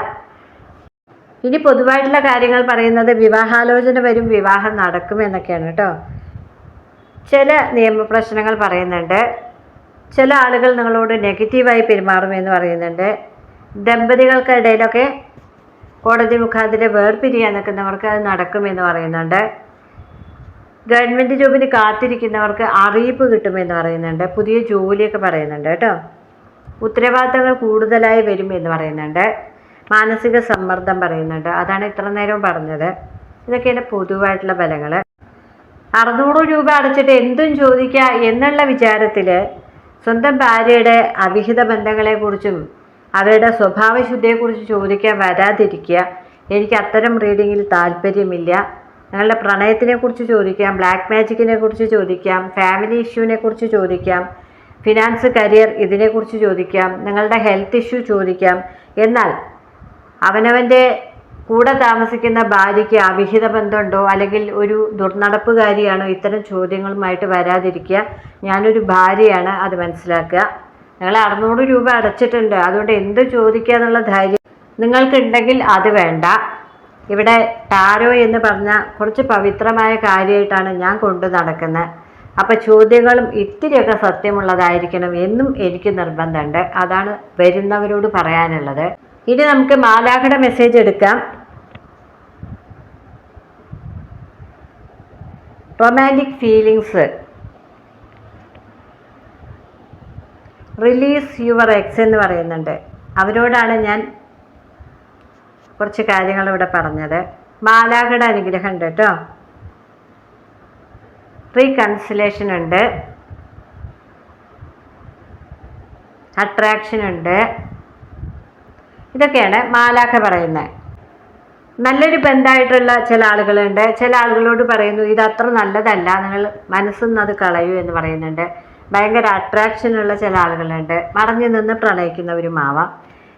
A: ഇനി പൊതുവായിട്ടുള്ള കാര്യങ്ങൾ പറയുന്നത് വിവാഹാലോചന വരും വിവാഹം നടക്കും എന്നൊക്കെയാണ് കേട്ടോ. ചില നിയമപ്രശ്നങ്ങൾ പറയുന്നുണ്ട്. ചില ആളുകൾ നിങ്ങളോട് നെഗറ്റീവായി പെരുമാറുമെന്ന് പറയുന്നുണ്ട്. ദമ്പതികൾക്കിടയിലൊക്കെ കോടതി മുഖാന്തരം വേർപിരിയാൻ നിൽക്കുന്നവർക്ക് അത് നടക്കുമെന്ന് പറയുന്നുണ്ട്. ഗവൺമെന്റ് ജോബിന് കാത്തിരിക്കുന്നവർക്ക് അറിയിപ്പ് കിട്ടുമെന്ന് പറയുന്നുണ്ട്. പുതിയ ജോലിയൊക്കെ പറയുന്നുണ്ട് കേട്ടോ. ഉത്തരവാദിത്തങ്ങൾ കൂടുതലായി വരും എന്ന് പറയുന്നുണ്ട്. മാനസിക സമ്മർദ്ദം പറയുന്നുണ്ട്. അതാണ് ഇത്ര നേരവും പറഞ്ഞത്. ഇതൊക്കെയാണ് പൊതുവായിട്ടുള്ള ഫലങ്ങൾ അറുന്നൂറ് രൂപ അടച്ചിട്ട് എന്തും ചോദിക്കുക എന്നുള്ള വിചാരത്തിൽ സ്വന്തം ഭാര്യയുടെ അവിഹിത ബന്ധങ്ങളെക്കുറിച്ചും അവരുടെ സ്വഭാവശുദ്ധിയെക്കുറിച്ച് ചോദിക്കാൻ വരാതിരിക്കുക. എനിക്ക് അത്തരം റീഡിങ്ങിൽ താല്പര്യമില്ല. ഞങ്ങളുടെ പ്രണയത്തിനെ കുറിച്ച് ചോദിക്കാം ബ്ലാക്ക് മാജിക്കിനെ കുറിച്ച് ചോദിക്കാം ഫാമിലി ഇഷ്യൂവിനെ കുറിച്ച് ചോദിക്കാം ഫിനാൻസ് കരിയർ ഇതിനെക്കുറിച്ച് ചോദിക്കാം നിങ്ങളുടെ ഹെൽത്ത് ഇഷ്യൂ ചോദിക്കാം. എന്നാൽ അവനവന്റെ കൂടെ താമസിക്കുന്ന ഭാര്യയ്ക്ക് അവിഹിത ബന്ധമുണ്ടോ? അല്ലെങ്കിൽ ഒരു ദുർനടപ്പുകാരിയാണോ? ഇത്തരം ചോദ്യങ്ങളുമായിട്ട് വരാതിരിക്കുക. ഞാനൊരു ഭാര്യയാണ് അത് മനസ്സിലാക്കുക. നിങ്ങൾ അറുന്നൂറ് രൂപ അടച്ചിട്ടുണ്ട്. അതുകൊണ്ട് എന്ത് ചോദിക്കുക എന്നുള്ള ധൈര്യം നിങ്ങൾക്കുണ്ടെങ്കിൽ അത് വേണ്ട. ഇവിടെ ടാരോ എന്ന് പറഞ്ഞ കുറച്ച് പവിത്രമായ കാര്യമായിട്ടാണ് ഞാൻ കൊണ്ടു നടക്കുന്നത്. അപ്പം ചോദ്യങ്ങളും ഇത്തിരിയൊക്കെ സത്യമുള്ളതായിരിക്കണം എന്നും എനിക്ക് നിർബന്ധമുണ്ട്. അതാണ് വരുന്നവരോട് പറയാനുള്ളത്. ഇനി നമുക്ക് മാലാഖയുടെ മെസ്സേജ് എടുക്കാം. Romantic feelings release your ex എന്ന് പറയുന്നുണ്ട്. അവരോടാണ് ഞാൻ കുറച്ച് കാര്യങ്ങൾ ഇവിടെ പറഞ്ഞത്. മാലാകട അനുഗ്രഹം ഉണ്ട് കേട്ടോ. റീകൺസിലേഷൻ ഉണ്ട്. അട്രാക്ഷൻ ഉണ്ട്. ഇതൊക്കെയാണ് മാലാഖ പറയുന്നത്. നല്ലൊരു ബന്ധമായിട്ടുള്ള ചില ആളുകളുണ്ട്. ചില ആളുകളോട് പറയുന്നു ഇത് അത്ര നല്ലതല്ല. നിങ്ങൾ മനസ്സിൽ അത് കളയൂ എന്ന് പറയുന്നുണ്ട്. ഭയങ്കര അട്രാക്ഷൻ ഉള്ള ചില ആളുകളുണ്ട്. മറഞ്ഞു നിന്ന് പ്രണയിക്കുന്നവരുമാവാം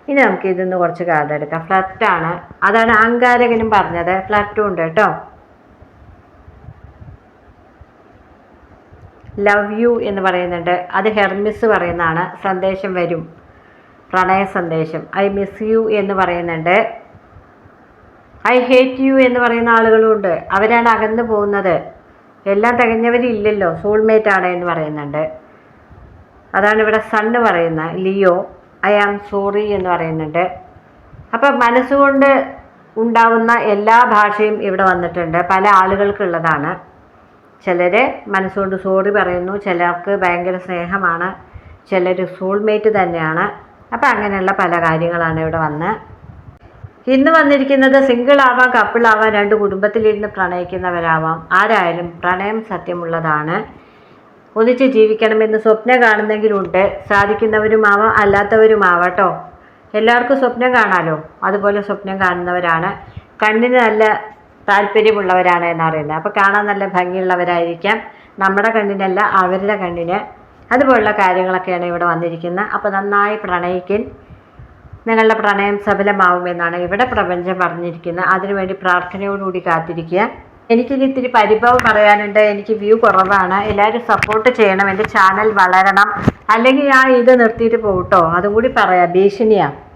A: ഇനി നമുക്ക് ഇതിൽ നിന്ന് കുറച്ച് കാർഡ് എടുക്കാം. ഫ്ലറ്റാണ് അതാണ് അങ്കാരകനും പറഞ്ഞത്. ഫ്ലറ്റും ഉണ്ട് കേട്ടോ. ലവ് യു എന്ന് പറയുന്നുണ്ട്. അത് ഹെർമിസ് പറയുന്നതാണ്. സന്ദേശം വരും. പ്രണയ സന്ദേശം. ഐ മിസ് യു എന്ന് പറയുന്നുണ്ട്. ഐ ഹേറ്റ് യു എന്ന് പറയുന്ന ആളുകളുണ്ട് അവരാണ് അകന്നു പോകുന്നത്. എല്ലാം തികഞ്ഞവരില്ലല്ലോ. സോൾമേറ്റ് ആണ് എന്ന് പറയുന്നുണ്ട്. അതാണ് ഇവിടെ സണ്ണ് പറയുന്ന ലിയോ ഐ ആം സോറി എന്ന് പറയുന്നുണ്ട്. അപ്പം മനസ്സുകൊണ്ട് ഉണ്ടാവുന്ന എല്ലാ ഭാഷയും ഇവിടെ വന്നിട്ടുണ്ട്. പല ആളുകൾക്കുള്ളതാണ്. ചിലർ മനസ്സുകൊണ്ട് സോറി പറയുന്നു. ചിലർക്ക് ഭയങ്കര സ്നേഹമാണ്. ചിലർ സോൾമേറ്റ് തന്നെയാണ്. അപ്പം അങ്ങനെയുള്ള പല കാര്യങ്ങളാണ് ഇവിടെ വന്ന് ഇന്ന് വന്നിരിക്കുന്നത് സിംഗിൾ ആവാം കപ്പിൾ ആവാം രണ്ട് കുടുംബത്തിലിരുന്ന് പ്രണയിക്കുന്നവരാവാം. ആരായാലും പ്രണയം സത്യമുള്ളതാണ്. ഒന്നിച്ച് ജീവിക്കണമെന്ന് സ്വപ്നം കാണുന്നെങ്കിലുണ്ട്. സാധിക്കുന്നവരുമാവാം അല്ലാത്തവരുമാവാട്ടോ. എല്ലാവർക്കും സ്വപ്നം കാണാലോ? അതുപോലെ സ്വപ്നം കാണുന്നവരാണ്. കണ്ണിന് നല്ല താല്പര്യമുള്ളവരാണ് എന്നറിയുന്നത്. അപ്പോൾ കാണാൻ നല്ല ഭംഗിയുള്ളവരായിരിക്കാം. നമ്മുടെ കണ്ണിനല്ല അവരുടെ കണ്ണിന്. അതുപോലുള്ള കാര്യങ്ങളൊക്കെയാണ് ഇവിടെ വന്നിരിക്കുന്നത്. അപ്പോൾ നന്നായി പ്രണയിക്കൻ. നിങ്ങളുടെ പ്രണയം സഫലമാവുമെന്നാണ് ഇവിടെ പ്രപഞ്ചം പറഞ്ഞിരിക്കുന്നത്. അതിനുവേണ്ടി പ്രാർത്ഥനയോടുകൂടി കാത്തിരിക്കുക. എനിക്കിനി ഇത്തിരി പരിഭവം പറയാനുണ്ട്. എനിക്ക് വ്യൂ കുറവാണ്. എല്ലാവരും സപ്പോർട്ട് ചെയ്യണം. എന്റെ ചാനൽ വളരണം. അല്ലെങ്കിൽ ഞാൻ ഇത് നിർത്തിയിട്ട് പോകട്ടോ അതും കൂടി പറയാം. ഭീഷണിയാണ്